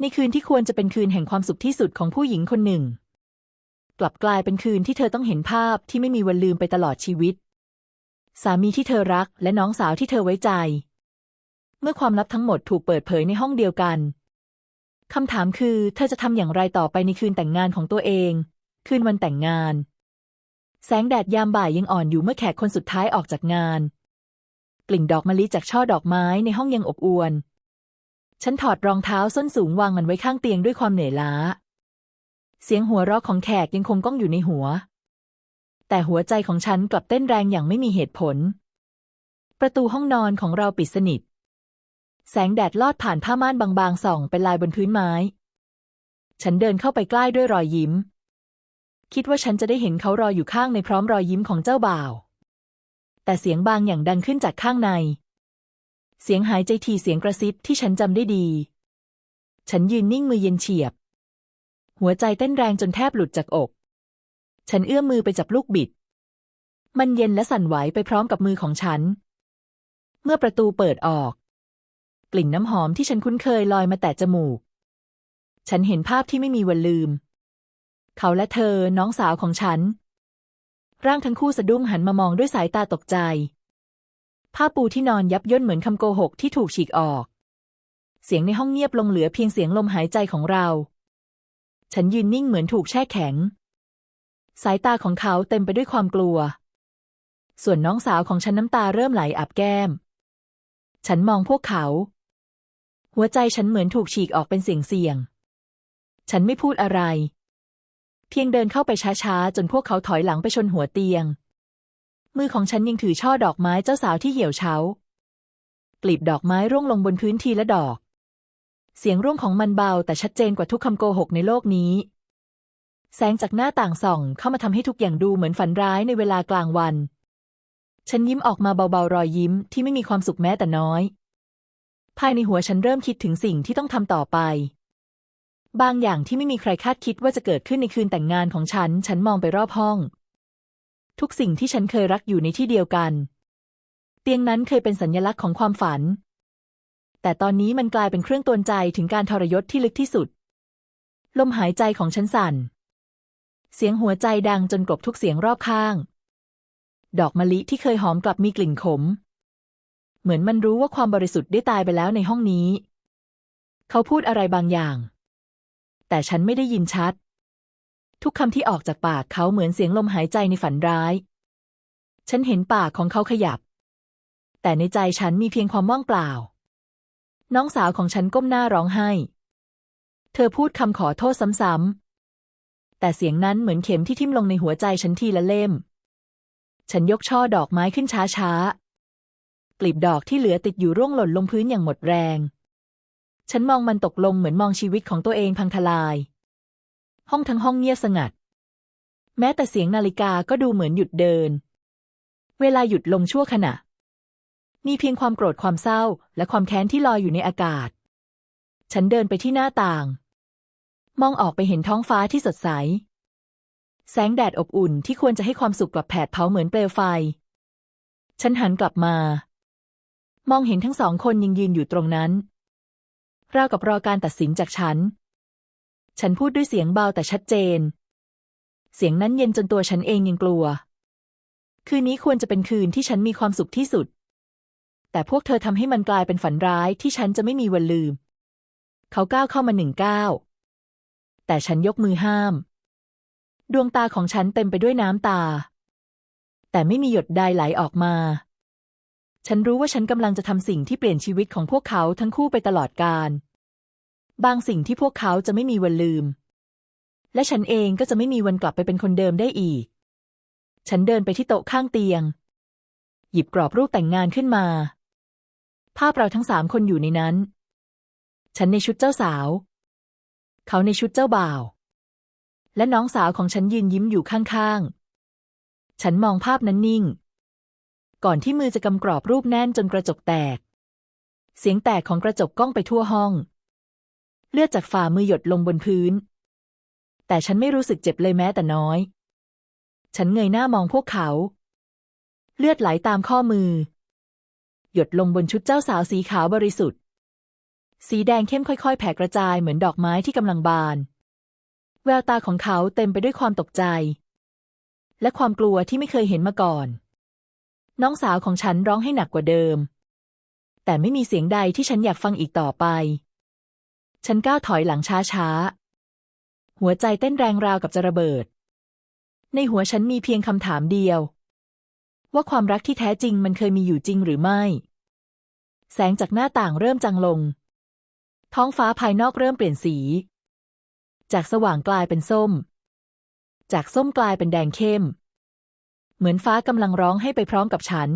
ในคืนที่ควรจะเป็นคืนแห่งความสุขที่สุดของผู้หญิงคนหนึ่ง กลับกลายเป็นคืนที่เธอต้องเห็นภาพที่ไม่มีวันลืมไปตลอดชีวิต สามีที่เธอรักและน้องสาวที่เธอไว้ใจ เมื่อความลับทั้งหมดถูกเปิดเผยในห้องเดียวกันคำถามคือ เธอจะทำอย่างไรต่อไปในคืนแต่งงานของตัวเอง คืนวันแต่งงาน แสงแดดยามบ่ายยังอ่อนอยู่เมื่อแขกคนสุดท้ายออกจากงาน กลิ่นดอกมะลิจากช่อดอกไม้ในห้องยังอบอวล ฉันถอดรองเท้าส้นสูงวางมันไว้ข้างเตียงด้วยความเหนื่อยล้า เสียงหัวเราะของแขกยังคงก้องอยู่ในหัว แต่หัวใจของฉันกลับเต้นแรงอย่างไม่มีเหตุผล ประตูห้องนอนของเราปิดสนิท แสงแดดลอดผ่านผ้าม่านบางๆส่องเป็นลายบนพื้นไม้ ฉันเดินเข้าไปใกล้ด้วยรอยยิ้ม คิดว่าฉันจะได้เห็นเขารออยู่ข้างในพร้อมรอยยิ้มของเจ้าบ่าว แต่เสียงบางอย่างดังขึ้นจากข้างใน เสียงหายใจทีเสียงกระซิบที่ฉันจำได้ดี ฉันยืนนิ่งมือเย็นเฉียบ หัวใจเต้นแรงจนแทบหลุดจากอก ฉันเอื้อมมือไปจับลูกบิด มันเย็นและสั่นไหวไปพร้อมกับมือของฉัน เมื่อประตูเปิดออก กลิ่นน้ำหอมที่ฉันคุ้นเคยลอยมาแตะจมูก ฉันเห็นภาพที่ไม่มีวันลืม เขาและเธอน้องสาวของฉัน ร่างทั้งคู่สะดุ้งหันมามองด้วยสายตาตกใจ ผ้าปูที่นอนยับย่นเหมือนคำโกหกที่ถูกฉีกออก เสียงในห้องเงียบลงเหลือเพียงเสียงลมหายใจของเรา ฉันยืนนิ่งเหมือนถูกแช่แข็ง สายตาของเขาเต็มไปด้วยความกลัว ส่วนน้องสาวของฉันน้ำตาเริ่มไหลอาบแก้ม ฉันมองพวกเขา หัวใจฉันเหมือนถูกฉีกออกเป็นเสียงเสียง ฉันไม่พูดอะไร เพียงเดินเข้าไปช้าๆ จนพวกเขาถอยหลังไปชนหัวเตียง มือของฉันยังถือช่อดอกไม้เจ้าสาวที่เหี่ยวเฉากลีบดอกไม้ร่วงลงบนพื้นทีละดอก เสียงร่วงของมันเบาแต่ชัดเจนกว่าทุกคำโกหกในโลกนี้ แสงจากหน้าต่างส่องเข้ามาทำให้ทุกอย่างดูเหมือนฝันร้ายในเวลากลางวัน ฉันยิ้มออกมาเบาๆรอยยิ้มที่ไม่มีความสุขแม้แต่น้อย ภายในหัวฉันเริ่มคิดถึงสิ่งที่ต้องทำต่อไป บางอย่างที่ไม่มีใครคาดคิดว่าจะเกิดขึ้นในคืนแต่งงานของฉัน ฉันมองไปรอบห้อง ทุกสิ่งที่ฉันเคยรักอยู่ในที่เดียวกัน เตียงนั้นเคยเป็นสัญลักษณ์ของความฝัน แต่ตอนนี้มันกลายเป็นเครื่องตวนใจถึงการทรยศที่ลึกที่สุด ลมหายใจของฉันสั่น เสียงหัวใจดังจนกลบทุกเสียงรอบข้าง ดอกมะลิที่เคยหอมกลับมีกลิ่นขม เหมือนมันรู้ว่าความบริสุทธิ์ได้ตายไปแล้วในห้องนี้ เขาพูดอะไรบางอย่าง แต่ฉันไม่ได้ยินชัด ทุกคำที่ออกจากปากเขาเหมือนเสียงลมหายใจในฝันร้าย ฉันเห็นปากของเขาขยับ แต่ในใจฉันมีเพียงความว่างเปล่า น้องสาวของฉันก้มหน้าร้องไห้ เธอพูดคำขอโทษซ้ำๆ แต่เสียงนั้นเหมือนเข็มที่ทิ่มลงในหัวใจฉันทีละเล่ม ฉันยกช่อดอกไม้ขึ้นช้าๆ กลีบดอกที่เหลือติดอยู่ร่วงหล่นลงพื้นอย่างหมดแรง ฉันมองมันตกลงเหมือนมองชีวิตของตัวเองพังทลาย ห้องทั้งห้องเงียบสงัด แม้แต่เสียงนาฬิกาก็ดูเหมือนหยุดเดิน เวลาหยุดลงชั่วขณะ มีเพียงความโกรธความเศร้า และความแค้นที่ลอยอยู่ในอากาศ ฉันเดินไปที่หน้าต่าง มองออกไปเห็นท้องฟ้าที่สดใส แสงแดดอบอุ่นที่ควรจะให้ความสุขกลับแผดเผาเหมือนเปลวไฟ ฉันหันกลับมา มองเห็นทั้งสองคนยังยืนอยู่ตรงนั้นราวกับรอการตัดสินจากฉัน ฉันพูดด้วยเสียงเบาแต่ชัดเจน เสียงนั้นเย็นจนตัวฉันเองยังกลัว คืนนี้ควรจะเป็นคืนที่ฉันมีความสุขที่สุด แต่พวกเธอทำให้มันกลายเป็นฝันร้ายที่ฉันจะไม่มีวันลืม เขาก้าวเข้ามาหนึ่งก้าวแต่ฉันยกมือห้าม ดวงตาของฉันเต็มไปด้วยน้ำตา แต่ไม่มีหยดใดไหลออกมา ฉันรู้ว่าฉันกำลังจะทำสิ่งที่เปลี่ยนชีวิตของพวกเขาทั้งคู่ไปตลอดกาล บางสิ่งที่พวกเขาจะไม่มีวันลืม และฉันเองก็จะไม่มีวันกลับไปเป็นคนเดิมได้อีก ฉันเดินไปที่โต๊ะข้างเตียง หยิบกรอบรูปแต่งงานขึ้นมา ภาพเราทั้งสามคนอยู่ในนั้น ฉันในชุดเจ้าสาว เขาในชุดเจ้าบ่าว และน้องสาวของฉันยืนยิ้มอยู่ข้างๆ ฉันมองภาพนั้นนิ่ง ก่อนที่มือจะกำกรอบรูปแน่นจนกระจกแตก เสียงแตกของกระจกก้องไปทั่วห้อง เลือดจากฝ่ามือหยดลงบนพื้น แต่ฉันไม่รู้สึกเจ็บเลยแม้แต่น้อย ฉันเงยหน้ามองพวกเขา เลือดไหลตามข้อมือ หยดลงบนชุดเจ้าสาวสีขาวบริสุทธิ์ สีแดงเข้มค่อยๆ แผ่กระจายเหมือนดอกไม้ที่กำลังบาน แววตาของเขาเต็มไปด้วยความตกใจ และความกลัวที่ไม่เคยเห็นมาก่อน น้องสาวของฉันร้องให้หนักกว่าเดิม แต่ไม่มีเสียงใดที่ฉันอยากฟังอีกต่อไป ฉันก้าวถอยหลังช้าๆ หัวใจเต้นแรงราวกับจะระเบิด ในหัวฉันมีเพียงคำถามเดียว ว่าความรักที่แท้จริงมันเคยมีอยู่จริงหรือไม่ แสงจากหน้าต่างเริ่มจางลง ท้องฟ้าภายนอกเริ่มเปลี่ยนสี จากสว่างกลายเป็นส้ม จากส้มกลายเป็นแดงเข้ม เหมือนฟ้ากำลังร้องให้ไปพร้อมกับฉัน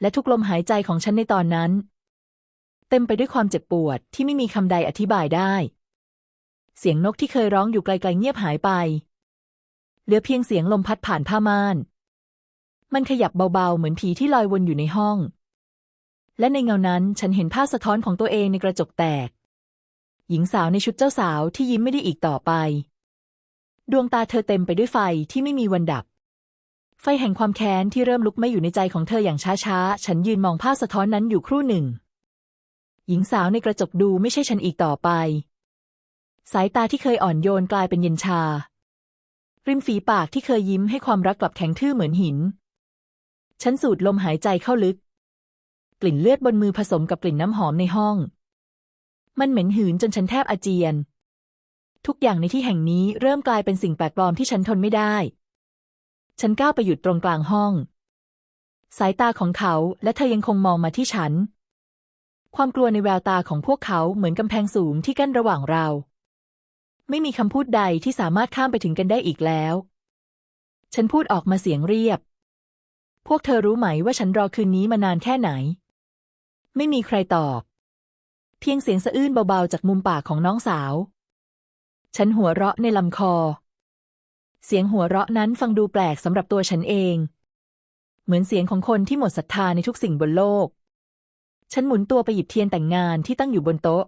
และทุกลมหายใจของฉันในตอนนั้น เต็มไปด้วยความเจ็บปวดที่ไม่มีคำใดอธิบายได้ เสียงนกที่เคยร้องอยู่ไกลๆเงียบหายไป เหลือเพียงเสียงลมพัดผ่านผ้าม่าน มันขยับเบาๆ เหมือนผีที่ลอยวนอยู่ในห้อง และในเงานั้นฉันเห็นภาพสะท้อนของตัวเองในกระจกแตก หญิงสาวในชุดเจ้าสาวที่ยิ้มไม่ได้อีกต่อไป ดวงตาเธอเต็มไปด้วยไฟที่ไม่มีวันดับไฟแห่งความแค้นที่เริ่มลุกไหม้อยู่ในใจของเธออย่างช้าๆ ฉันยืนมองภาพสะท้อนนั้นอยู่ครู่หนึ่ง หญิงสาวในกระจกดูไม่ใช่ฉันอีกต่อไป สายตาที่เคยอ่อนโยนกลายเป็นเย็นชา ริมฝีปากที่เคยยิ้มให้ความรักกลับแข็งทื่อเหมือนหิน ฉันสูดลมหายใจเข้าลึก กลิ่นเลือดบนมือผสมกับกลิ่นน้ำหอมในห้อง มันเหม็นหืนจนฉันแทบอาเจียน ทุกอย่างในที่แห่งนี้เริ่มกลายเป็นสิ่งแปลกปลอมที่ฉันทนไม่ได้ ฉันก้าวไปหยุดตรงกลางห้อง สายตาของเขาและเธอยังคงมองมาที่ฉัน ความกลัวในแววตาของพวกเขาเหมือนกำแพงสูงที่กั้นระหว่างเรา ไม่มีคำพูดใดที่สามารถข้ามไปถึงกันได้อีกแล้ว ฉันพูดออกมาเสียงเรียบ พวกเธอรู้ไหมว่าฉันรอคืนนี้มานานแค่ไหน ไม่มีใครตอบ เพียงเสียงสะอื้นเบาๆจากมุมปากของน้องสาว ฉันหัวเราะในลำคอ เสียงหัวเราะนั้นฟังดูแปลกสำหรับตัวฉันเอง เหมือนเสียงของคนที่หมดศรัทธาในทุกสิ่งบนโลก ฉันหมุนตัวไปหยิบเทียนแต่งงานที่ตั้งอยู่บนโต๊ะ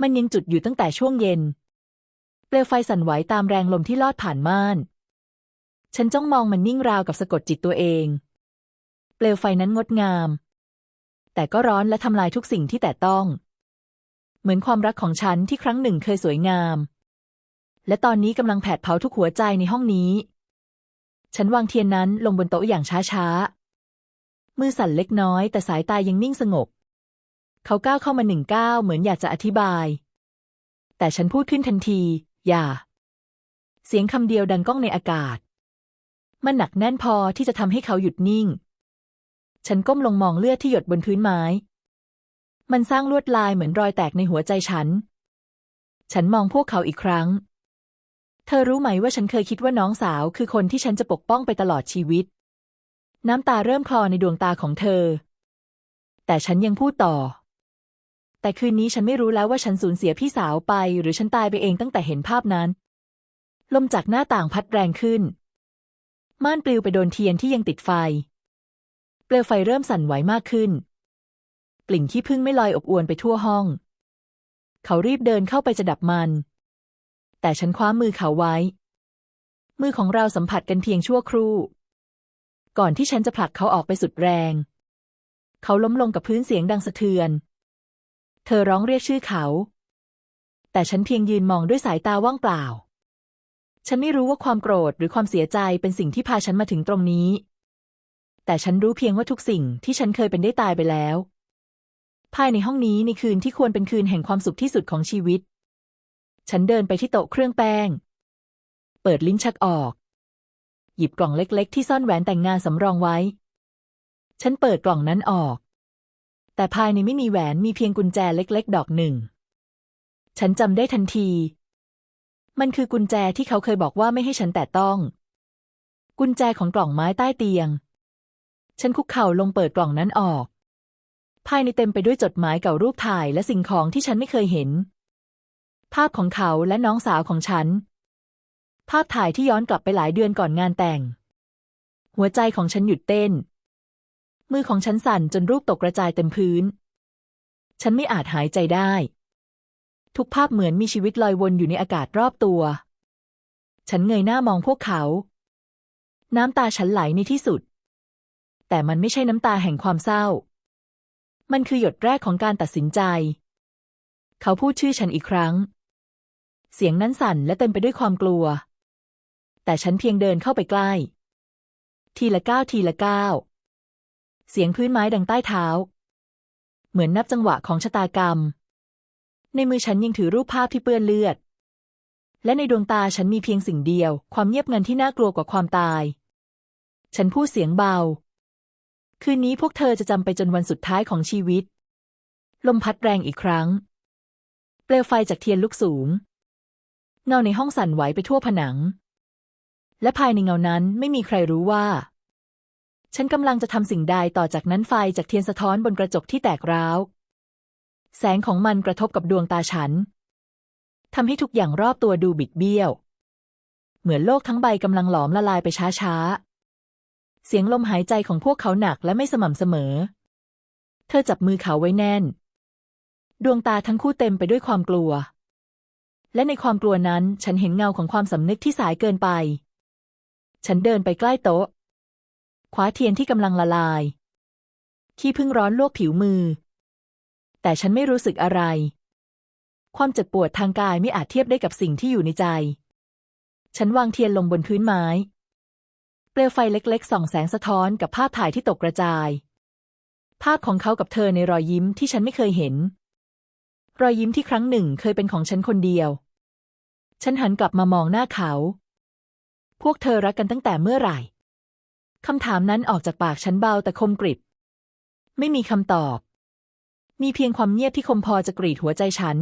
มันยังจุดอยู่ตั้งแต่ช่วงเย็น เปลวไฟสั่นไหวตามแรงลมที่ลอดผ่านม่าน ฉันจ้องมองมันนิ่งราวกับสะกดจิตตัวเอง เปลวไฟนั้นงดงาม แต่ก็ร้อนและทำลายทุกสิ่งที่แต่ต้อง เหมือนความรักของฉันที่ครั้งหนึ่งเคยสวยงาม และตอนนี้กำลังแผดเผาทุกหัวใจในห้องนี้ ฉันวางเทียนนั้นลงบนโต๊ะอย่างช้าๆ มือสั่นเล็กน้อยแต่สายตายังนิ่งสงบ เขาก้าวเข้ามาหนึ่งก้าวเหมือนอยากจะอธิบาย แต่ฉันพูดขึ้นทันที อย่า เสียงคำเดียวดังก้องในอากาศ มันหนักแน่นพอที่จะทำให้เขาหยุดนิ่ง ฉันก้มลงมองเลือดที่หยดบนพื้นไม้ มันสร้างลวดลายเหมือนรอยแตกในหัวใจฉัน ฉันมองพวกเขาอีกครั้ง เธอรู้ไหมว่าฉันเคยคิดว่าน้องสาวคือคนที่ฉันจะปกป้องไปตลอดชีวิต น้ำตาเริ่มคลอในดวงตาของเธอ แต่ฉันยังพูดต่อ แต่คืนนี้ฉันไม่รู้แล้วว่าฉันสูญเสียพี่สาวไป หรือฉันตายไปเองตั้งแต่เห็นภาพนั้น ลมจากหน้าต่างพัดแรงขึ้น ม่านปลิวไปโดนเทียนที่ยังติดไฟ เปลวไฟเริ่มสั่นไหวมากขึ้น กลิ่นขี้ผึ้งไม่ลอยอบอวนไปทั่วห้อง เขารีบเดินเข้าไปจะดับมัน แต่ฉันคว้ามือเขาไว้ มือของเราสัมผัสกันเพียงชั่วครู่ ก่อนที่ฉันจะผลักเขาออกไปสุดแรง เขาล้มลงกับพื้นเสียงดังสะเทือน เธอร้องเรียกชื่อเขา แต่ฉันเพียงยืนมองด้วยสายตาว่างเปล่า ฉันไม่รู้ว่าความโกรธหรือความเสียใจเป็นสิ่งที่พาฉันมาถึงตรงนี้ แต่ฉันรู้เพียงว่าทุกสิ่งที่ฉันเคยเป็นได้ตายไปแล้ว ภายในห้องนี้ในคืนที่ควรเป็นคืนแห่งความสุขที่สุดของชีวิต ฉันเดินไปที่โต๊ะเครื่องแป้ง เปิดลิ้นชักออก หยิบกล่องเล็กๆ ที่ซ่อนแหวนแต่งงานสำรองไว้ ฉันเปิดกล่องนั้นออก แต่ภายในไม่มีแหวนมีเพียงกุญแจเล็ก ๆ ดอกหนึ่ง ฉันจำได้ทันที มันคือกุญแจที่เขาเคยบอกว่าไม่ให้ฉันแตะต้อง กุญแจของกล่องไม้ใต้เตียง ฉันคุกเข่าลงเปิดกล่องนั้นออก ภายในเต็มไปด้วยจดหมายเก่ารูปถ่ายและสิ่งของที่ฉันไม่เคยเห็น ภาพของเขาและน้องสาวของฉัน ภาพถ่ายที่ย้อนกลับไปหลายเดือนก่อนงานแต่ง หัวใจของฉันหยุดเต้น มือของฉันสั่นจนรูปตกกระจายเต็มพื้น ฉันไม่อาจหายใจได้ ทุกภาพเหมือนมีชีวิตลอยวนอยู่ในอากาศรอบตัว ฉันเงยหน้ามองพวกเขา น้ำตาฉันไหลในที่สุด แต่มันไม่ใช่น้ำตาแห่งความเศร้า มันคือหยดแรกของการตัดสินใจ เขาพูดชื่อฉันอีกครั้งเสียงนั้นสั่นและเต็มไปด้วยความกลัว แต่ฉันเพียงเดินเข้าไปใกล้ ทีละก้าวทีละก้าวเสียงพื้นไม้ดังใต้เท้า เหมือนนับจังหวะของชะตากรรม ในมือฉันยังถือรูปภาพที่เปื้อนเลือด และในดวงตาฉันมีเพียงสิ่งเดียว ความเงียบงันที่น่ากลัวกว่าความตาย ฉันพูดเสียงเบา คืนนี้พวกเธอจะจำไปจนวันสุดท้ายของชีวิต ลมพัดแรงอีกครั้ง เปลวไฟจากเทียนลุกสูง เงาในห้องสั่นไหวไปทั่วผนัง และภายในเงานั้นไม่มีใครรู้ว่า ฉันกำลังจะทำสิ่งใดต่อจากนั้นไฟจากเทียนสะท้อนบนกระจกที่แตกร้าว แสงของมันกระทบกับดวงตาฉันทำให้ทุกอย่างรอบตัวดูบิดเบี้ยว เหมือนโลกทั้งใบกำลังหลอมละลายไปช้าๆ เสียงลมหายใจของพวกเขาหนักและไม่สม่ำเสมอ เธอจับมือเขาไว้แน่น ดวงตาทั้งคู่เต็มไปด้วยความกลัว และในความกลัวนั้นฉันเห็นเงาของความสำนึกที่สายเกินไป ฉันเดินไปใกล้โต๊ะคว้าเทียนที่กำลังละลาย ขี้พึ่งร้อนลวกผิวมือ แต่ฉันไม่รู้สึกอะไร ความเจ็บปวดทางกายไม่อาจเทียบได้กับสิ่งที่อยู่ในใจ ฉันวางเทียนลงบนพื้นไม้ เปลวไฟเล็กๆส่องแสงสะท้อนกับภาพถ่ายที่ตกกระจาย ภาพของเขากับเธอในรอยยิ้มที่ฉันไม่เคยเห็น รอยยิ้มที่ครั้งหนึ่งเคยเป็นของฉันคนเดียว ฉันหันกลับมามองหน้าเขา พวกเธอรักกันตั้งแต่เมื่อไหร่คำถามนั้นออกจากปากฉันเบาแต่คมกริบ ไม่มีคำตอบ มีเพียงความเงียบที่คมพอจะกรีดหัวใจฉัน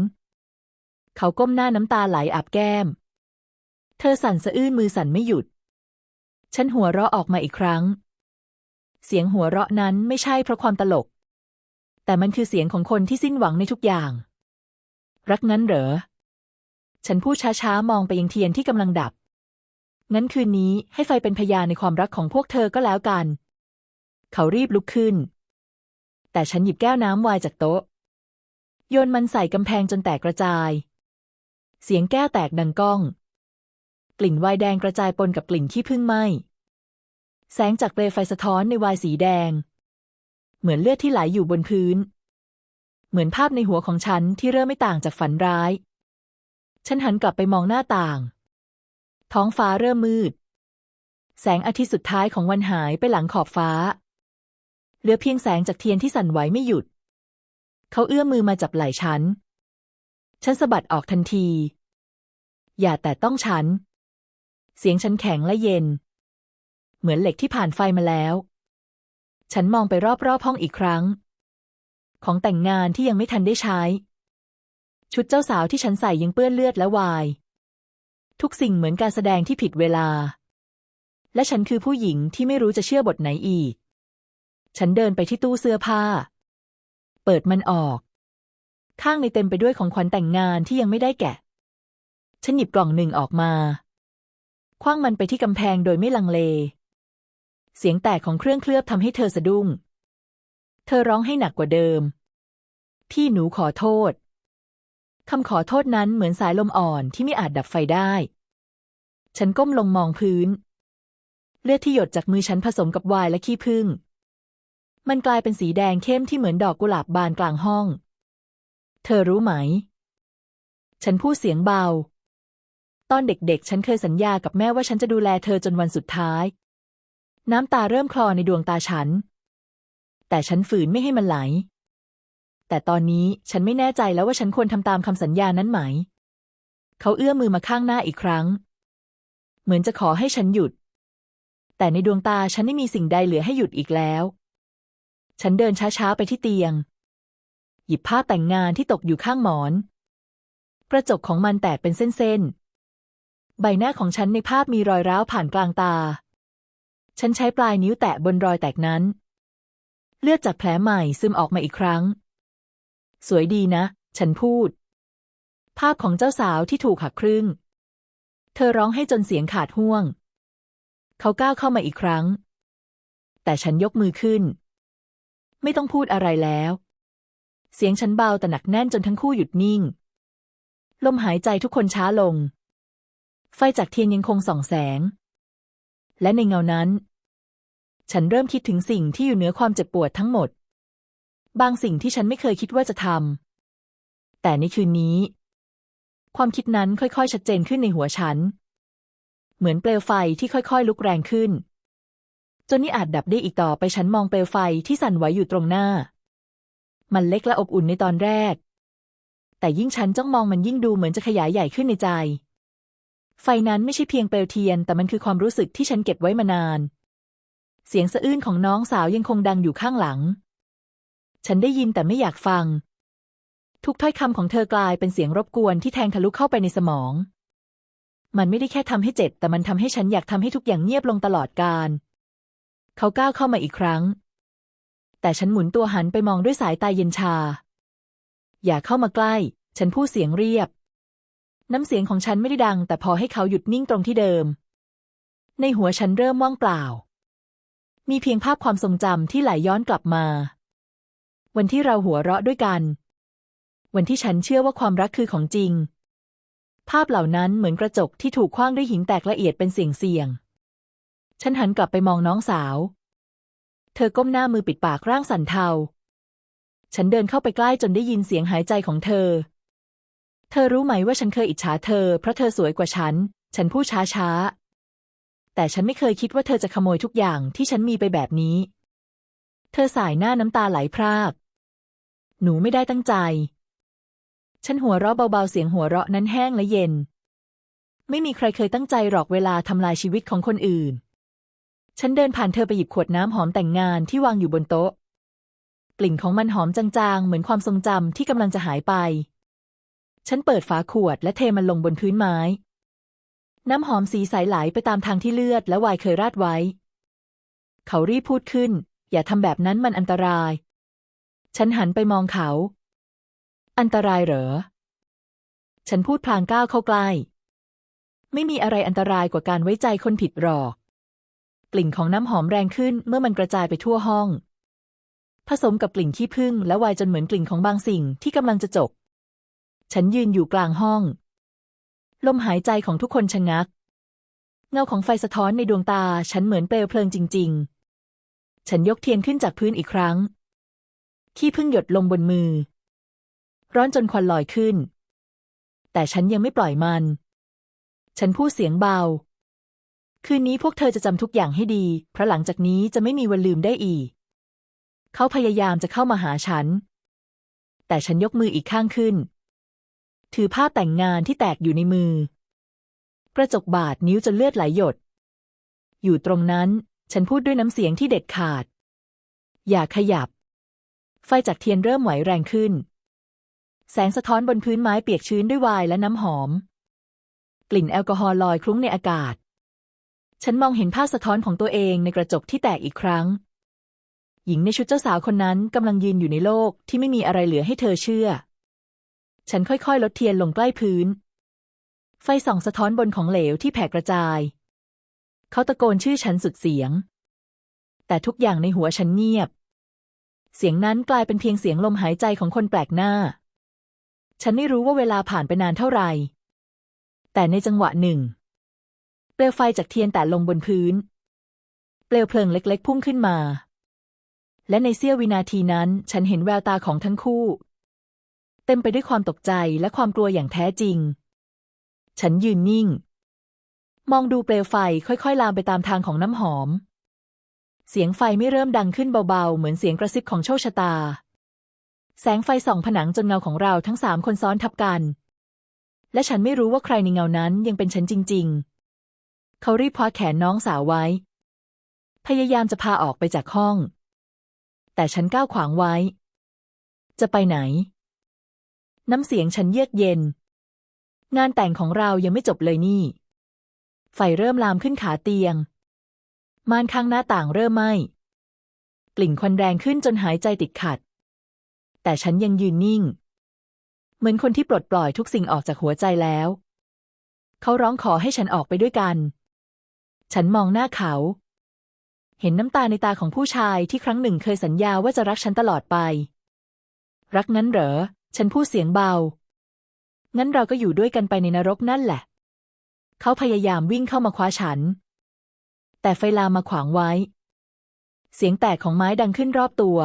เขาก้มหน้าน้ำตาไหลอาบแก้ม เธอสั่นสะอื้นมือสั่นไม่หยุด ฉันหัวเราะออกมาอีกครั้ง เสียงหัวเราะนั้นไม่ใช่เพราะความตลก แต่มันคือเสียงของคนที่สิ้นหวังในทุกอย่าง รักนั้นเหรอ ฉันพูดช้าๆมองไปยังเทียนที่กำลังดับ งั้นคืนนี้ให้ไฟเป็นพยานในความรักของพวกเธอก็แล้วกัน เขารีบลุกขึ้น แต่ฉันหยิบแก้วน้ำไวน์จากโต๊ะ โยนมันใส่กำแพงจนแตกกระจาย เสียงแก้วแตกดังก้อง กลิ่นไวน์แดงกระจายปนกับกลิ่นขี้ผึ้งไหมแสงจากเปลวไฟสะท้อนในไวน์สีแดง เหมือนเลือดที่ไหลอยู่บนพื้น เหมือนภาพในหัวของฉันที่เริ่มไม่ต่างจากฝันร้าย ฉันหันกลับไปมองหน้าต่าง ท้องฟ้าเริ่มมืด แสงอาทิตย์สุดท้ายของวันหายไปหลังขอบฟ้า เหลือเพียงแสงจากเทียนที่สั่นไหวไม่หยุด เขาเอื้อมมือมาจับไหล่ฉัน ฉันสะบัดออกทันที อย่าแต่ต้องฉัน เสียงฉันแข็งและเย็น เหมือนเหล็กที่ผ่านไฟมาแล้ว ฉันมองไปรอบๆห้องอีกครั้ง ของแต่งงานที่ยังไม่ทันได้ใช้ ชุดเจ้าสาวที่ฉันใส่ยังเปื้อนเลือดและวาย ทุกสิ่งเหมือนการแสดงที่ผิดเวลา และฉันคือผู้หญิงที่ไม่รู้จะเชื่อบทไหนอีก ฉันเดินไปที่ตู้เสื้อผ้า เปิดมันออก ข้างในเต็มไปด้วยของขวัญแต่งงานที่ยังไม่ได้แกะ ฉันหยิบกล่องหนึ่งออกมา คว้างมันไปที่กำแพงโดยไม่ลังเล เสียงแตกของเครื่องเคลือบทำให้เธอสะดุ้ง เธอร้องให้หนักกว่าเดิม พี่หนูขอโทษ คำขอโทษนั้นเหมือนสายลมอ่อนที่ไม่อาจดับไฟได้ ฉันก้มลงมองพื้น เลือดที่หยดจากมือฉันผสมกับไวน์และขี้ผึ้ง มันกลายเป็นสีแดงเข้มที่เหมือนดอกกุหลาบบานกลางห้อง เธอรู้ไหม ฉันพูดเสียงเบา ตอนเด็กๆ ฉันเคยสัญญากับแม่ว่าฉันจะดูแลเธอจนวันสุดท้าย น้ำตาเริ่มคลอในดวงตาฉัน แต่ฉันฝืนไม่ให้มันไหล แต่ตอนนี้ฉันไม่แน่ใจแล้วว่าฉันควรทำตามคำสัญญานั้นไหม เขาเอื้อมมือมาข้างหน้าอีกครั้ง เหมือนจะขอให้ฉันหยุด แต่ในดวงตาฉันไม่มีสิ่งใดเหลือให้หยุดอีกแล้ว ฉันเดินช้าๆไปที่เตียง หยิบผ้าแต่งงานที่ตกอยู่ข้างหมอน กระจกของมันแตกเป็นเส้นๆ ใบหน้าของฉันในภาพมีรอยร้าวผ่านกลางตา ฉันใช้ปลายนิ้วแตะบนรอยแตกนั้น เลือดจากแผลใหม่ซึมออกมาอีกครั้ง สวยดีนะ ฉันพูด ภาพของเจ้าสาวที่ถูกหักครึ่ง เธอร้องให้จนเสียงขาดห่วง เขาก้าวเข้ามาอีกครั้ง แต่ฉันยกมือขึ้น ไม่ต้องพูดอะไรแล้ว เสียงฉันเบาแต่หนักแน่นจนทั้งคู่หยุดนิ่ง ลมหายใจทุกคนช้าลง ไฟจากเทียนยังคงส่องแสง และในเงานั้น ฉันเริ่มคิดถึงสิ่งที่อยู่เหนือความเจ็บปวดทั้งหมด บางสิ่งที่ฉันไม่เคยคิดว่าจะทำ แต่ในคืนนี้ ความคิดนั้นค่อยๆ ชัดเจนขึ้นในหัวฉัน เหมือนเปลวไฟที่ค่อยๆ ลุกแรงขึ้น จนนี่อาจดับได้อีกต่อไปฉันมองเปลวไฟที่สั่นไหวอยู่ตรงหน้า มันเล็กและอบอุ่นในตอนแรก แต่ยิ่งฉันจ้องมองมันยิ่งดูเหมือนจะขยายใหญ่ขึ้นในใจ ไฟนั้นไม่ใช่เพียงเปลวเทียน แต่มันคือความรู้สึกที่ฉันเก็บไว้มานาน เสียงสะอื้นของน้องสาวยังคงดังอยู่ข้างหลัง ฉันได้ยินแต่ไม่อยากฟัง ทุกถ้อยคำของเธอกลายเป็นเสียงรบกวนที่แทงทะลุเข้าไปในสมอง มันไม่ได้แค่ทำให้เจ็บแต่มันทำให้ฉันอยากทำให้ทุกอย่างเงียบลงตลอดกาลเขาก้าวเข้ามาอีกครั้ง แต่ฉันหมุนตัวหันไปมองด้วยสายตาเย็นชา อย่าเข้ามาใกล้ ฉันพูดเสียงเรียบ น้ำเสียงของฉันไม่ได้ดัง แต่พอให้เขาหยุดนิ่งตรงที่เดิม ในหัวฉันเริ่มว่างเปล่ามีเพียงภาพความทรงจำที่ไหลย้อนกลับมา วันที่เราหัวเราะด้วยกัน วันที่ฉันเชื่อว่าความรักคือของจริง ภาพเหล่านั้นเหมือนกระจกที่ถูกคว้างด้วยหินแตกละเอียดเป็นเสียงเสียง ฉันหันกลับไปมองน้องสาว เธอก้มหน้ามือปิดปากร่างสั่นเทา ฉันเดินเข้าไปใกล้จนได้ยินเสียงหายใจของเธอ เธอรู้ไหมว่าฉันเคยอิจฉาเธอ เพราะเธอสวยกว่าฉัน ฉันพูดช้าช้าแต่ฉันไม่เคยคิดว่าเธอจะขโมยทุกอย่างที่ฉันมีไปแบบนี้ เธอสายหน้าน้ำตาไหลพราก หนูไม่ได้ตั้งใจ ฉันหัวเราะเบาๆ เสียงหัวเราะนั้นแห้งและเย็น ไม่มีใครเคยตั้งใจหรอกเวลาทำลายชีวิตของคนอื่น ฉันเดินผ่านเธอไปหยิบขวดน้ำหอมแต่งงานที่วางอยู่บนโต๊ะ กลิ่นของมันหอมจางๆ เหมือนความทรงจำที่กำลังจะหายไป ฉันเปิดฝาขวดและเทมันลงบนพื้นไม้ น้ำหอมสีใสไหลไปตามทางที่เลือดและวายเคยราดไว้ เขารีบพูดขึ้น อย่าทำแบบนั้นมันอันตราย ฉันหันไปมองเขา อันตรายเหรอ ฉันพูดพลางก้าวเข้าใกล้ ไม่มีอะไรอันตรายกว่าการไว้ใจคนผิดหรอก กลิ่นของน้ำหอมแรงขึ้นเมื่อมันกระจายไปทั่วห้อง ผสมกับกลิ่นขี้ผึ้งและวายจนเหมือนกลิ่นของบางสิ่งที่กำลังจะจบ ฉันยืนอยู่กลางห้อง ลมหายใจของทุกคนชะงัก เงาของไฟสะท้อนในดวงตา ฉันเหมือนเปลวเพลิงจริง ๆ ฉันยกเทียนขึ้นจากพื้นอีกครั้ง ขี้ผึ้งหยดลงบนมือ ร้อนจนควันลอยขึ้น แต่ฉันยังไม่ปล่อยมัน ฉันพูดเสียงเบา คืนนี้พวกเธอจะจำทุกอย่างให้ดี เพราะหลังจากนี้จะไม่มีวันลืมได้อีก เขาพยายามจะเข้ามาหาฉัน แต่ฉันยกมืออีกข้างขึ้น ถือภาแต่งงานที่แตกอยู่ในมือ กระจกบาดนิ้วจนเลือดไหลหยด อยู่ตรงนั้น ฉันพูดด้วยน้ำเสียงที่เด็ดขาด อย่าขยับ ไฟจากเทียนเริ่มไหวแรงขึ้น แสงสะท้อนบนพื้นไม้เปียกชื้นด้วยวน์และน้ำหอม กลิ่นแอลกอฮอล์ลอยคลุ้งในอากาศ ฉันมองเห็นภาพสะท้อนของตัวเองในกระจกที่แตกอีกครั้ง หญิงในชุดเจ้าสาวคนนั้นกำลังยืนอยู่ในโลกที่ไม่มีอะไรเหลือให้เธอเชื่อ ฉันค่อยๆ ลดเทียนลงใกล้พื้น ไฟส่องสะท้อนบนของเหลวที่แผ่กระจาย เขาตะโกนชื่อฉันสุดเสียง แต่ทุกอย่างในหัวฉันเงียบ เสียงนั้นกลายเป็นเพียงเสียงลมหายใจของคนแปลกหน้า ฉันไม่รู้ว่าเวลาผ่านไปนานเท่าไหร่ แต่ในจังหวะหนึ่ง เปลวไฟจากเทียนแตะลงบนพื้น เปลวเพลิงเล็ก ๆ พุ่งขึ้นมา และในเสี้ยววินาทีนั้น ฉันเห็นแววตาของทั้งคู่ เต็มไปด้วยความตกใจและความกลัวอย่างแท้จริง ฉันยืนนิ่ง มองดูเปลวไฟค่อย ๆ ลามไปตามทางของน้ำหอม เสียงไฟไม่เริ่มดังขึ้นเบาๆ เหมือนเสียงกระซิบของโชคชะตา แสงไฟส่องผนังจนเงาของเราทั้งสามคนซ้อนทับกัน และฉันไม่รู้ว่าใครในเงานั้นยังเป็นฉันจริง ๆ เขารีบคว้าแขนน้องสาวไว้ พยายามจะพาออกไปจากห้อง แต่ฉันก้าวขวางไว้ จะไปไหน น้ำเสียงฉันเยือกเย็น งานแต่งของเรายังไม่จบเลยนี่ ไฟเริ่มลามขึ้นขาเตียง ม่านข้างหน้าต่างเริ่มไหม้กลิ่นควันแรงขึ้นจนหายใจติดขัด แต่ฉันยังยืนนิ่ง เหมือนคนที่ปลดปล่อยทุกสิ่งออกจากหัวใจแล้ว เขาร้องขอให้ฉันออกไปด้วยกัน ฉันมองหน้าเขา เห็นน้ำตาในตาของผู้ชายที่ครั้งหนึ่งเคยสัญญาว่าจะรักฉันตลอดไป รักนั้นเหรอ ฉันพูดเสียงเบา งั้นเราก็อยู่ด้วยกันไปในนรกนั่นแหละ เขาพยายามวิ่งเข้ามาคว้าฉัน แต่ไฟลามมาขวางไว้ เสียงแตกของไม้ดังขึ้นรอบตัว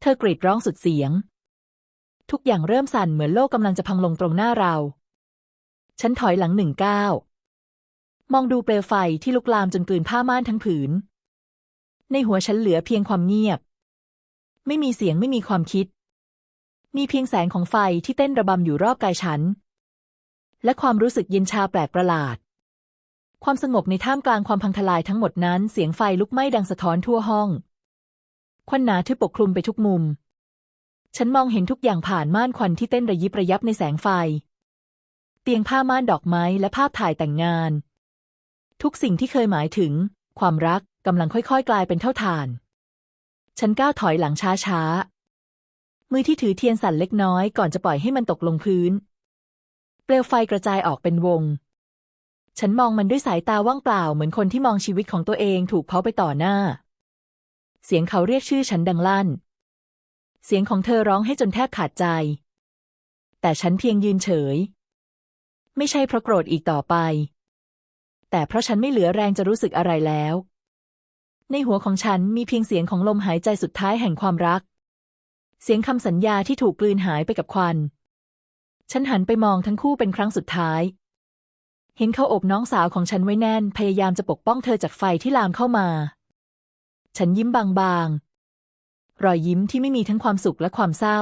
เธอกรีดร้องสุดเสียง ทุกอย่างเริ่มสั่นเหมือนโลกกำลังจะพังลงตรงหน้าเรา ฉันถอยหลังหนึ่งก้าวมองดูเปลวไฟที่ลุกลามจนกลืนผ้าม่านทั้งผืน ในหัวฉันเหลือเพียงความเงียบ ไม่มีเสียงไม่มีความคิด มีเพียงแสงของไฟที่เต้นระบำอยู่รอบกายฉัน และความรู้สึกเย็นชาแปลกประหลาด ความสงบในท่ามกลางความพังทลายทั้งหมดนั้นเสียงไฟลุกไหม้ดังสะท้อนทั่วห้อง ควันหนาทึบปกคลุมไปทุกมุม ฉันมองเห็นทุกอย่างผ่านม่านควันที่เต้นระยิบระยับในแสงไฟ เตียงผ้าม่านดอกไม้และภาพถ่ายแต่งงาน ทุกสิ่งที่เคยหมายถึง ความรักกำลังค่อยๆ กลายเป็นเท่าฐาน ฉันก้าวถอยหลังช้าๆ มือที่ถือเทียนสั่นเล็กน้อยก่อนจะปล่อยให้มันตกลงพื้น เปลวไฟกระจายออกเป็นวง ฉันมองมันด้วยสายตาว่างเปล่าเหมือนคนที่มองชีวิตของตัวเองถูกเผาไปต่อหน้า เสียงเขาเรียกชื่อฉันดังลั่น เสียงของเธอร้องให้จนแทบขาดใจ แต่ฉันเพียงยืนเฉย ไม่ใช่เพราะโกรธอีกต่อไป แต่เพราะฉันไม่เหลือแรงจะรู้สึกอะไรแล้ว ในหัวของฉันมีเพียงเสียงของลมหายใจสุดท้ายแห่งความรัก เสียงคำสัญญาที่ถูกกลืนหายไปกับควัน ฉันหันไปมองทั้งคู่เป็นครั้งสุดท้าย เห็นเขาอบน้องสาวของฉันไว้แน่น พยายามจะปกป้องเธอจากไฟที่ลามเข้ามา ฉันยิ้มบางๆ รอยยิ้มที่ไม่มีทั้งความสุขและความเศร้า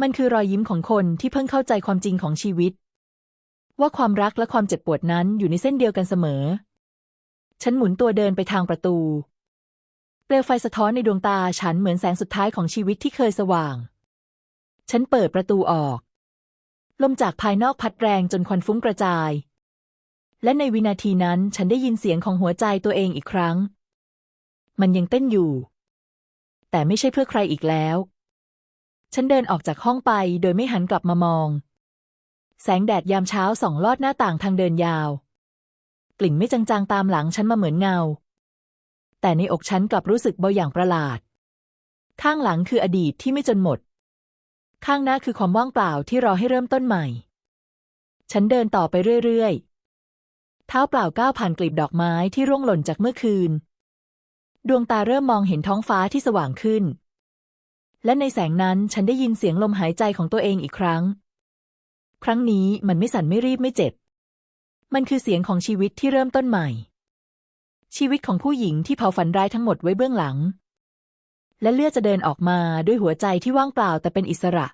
มันคือรอยยิ้มของคนที่เพิ่งเข้าใจความจริงของชีวิต ว่าความรักและความเจ็บปวดนั้นอยู่ในเส้นเดียวกันเสมอ ฉันหมุนตัวเดินไปทางประตู เปลวไฟสะท้อนในดวงตาฉันเหมือนแสงสุดท้ายของชีวิตที่เคยสว่าง ฉันเปิดประตูออก ลมจากภายนอกพัดแรงจนควันฟุ้งกระจาย และในวินาทีนั้นฉันได้ยินเสียงของหัวใจตัวเองอีกครั้ง มันยังเต้นอยู่ แต่ไม่ใช่เพื่อใครอีกแล้ว ฉันเดินออกจากห้องไปโดยไม่หันกลับมามอง แสงแดดยามเช้าส่องลอดหน้าต่างทางเดินยาว กลิ่นไม่จางๆตามหลังฉันมาเหมือนเงา แต่ในอกฉันกลับรู้สึกเบาอย่างประหลาด ข้างหลังคืออดีตที่ไม่จนหมด ข้างหน้าคือความว่างเปล่าที่รอให้เริ่มต้นใหม่ ฉันเดินต่อไปเรื่อยๆ เท้าเปล่าก้าวผ่านกลีบดอกไม้ที่ร่วงหล่นจากเมื่อคืน ดวงตาเริ่มมองเห็นท้องฟ้าที่สว่างขึ้น และในแสงนั้นฉันได้ยินเสียงลมหายใจของตัวเองอีกครั้ง ครั้งนี้มันไม่สั่นไม่รีบไม่เจ็บ มันคือเสียงของชีวิตที่เริ่มต้นใหม่ ชีวิตของผู้หญิงที่เผาฝันร้ายทั้งหมดไว้เบื้องหลัง และเลือดจะเดินออกมาด้วยหัวใจที่ว่างเปล่าแต่เป็นอิสระ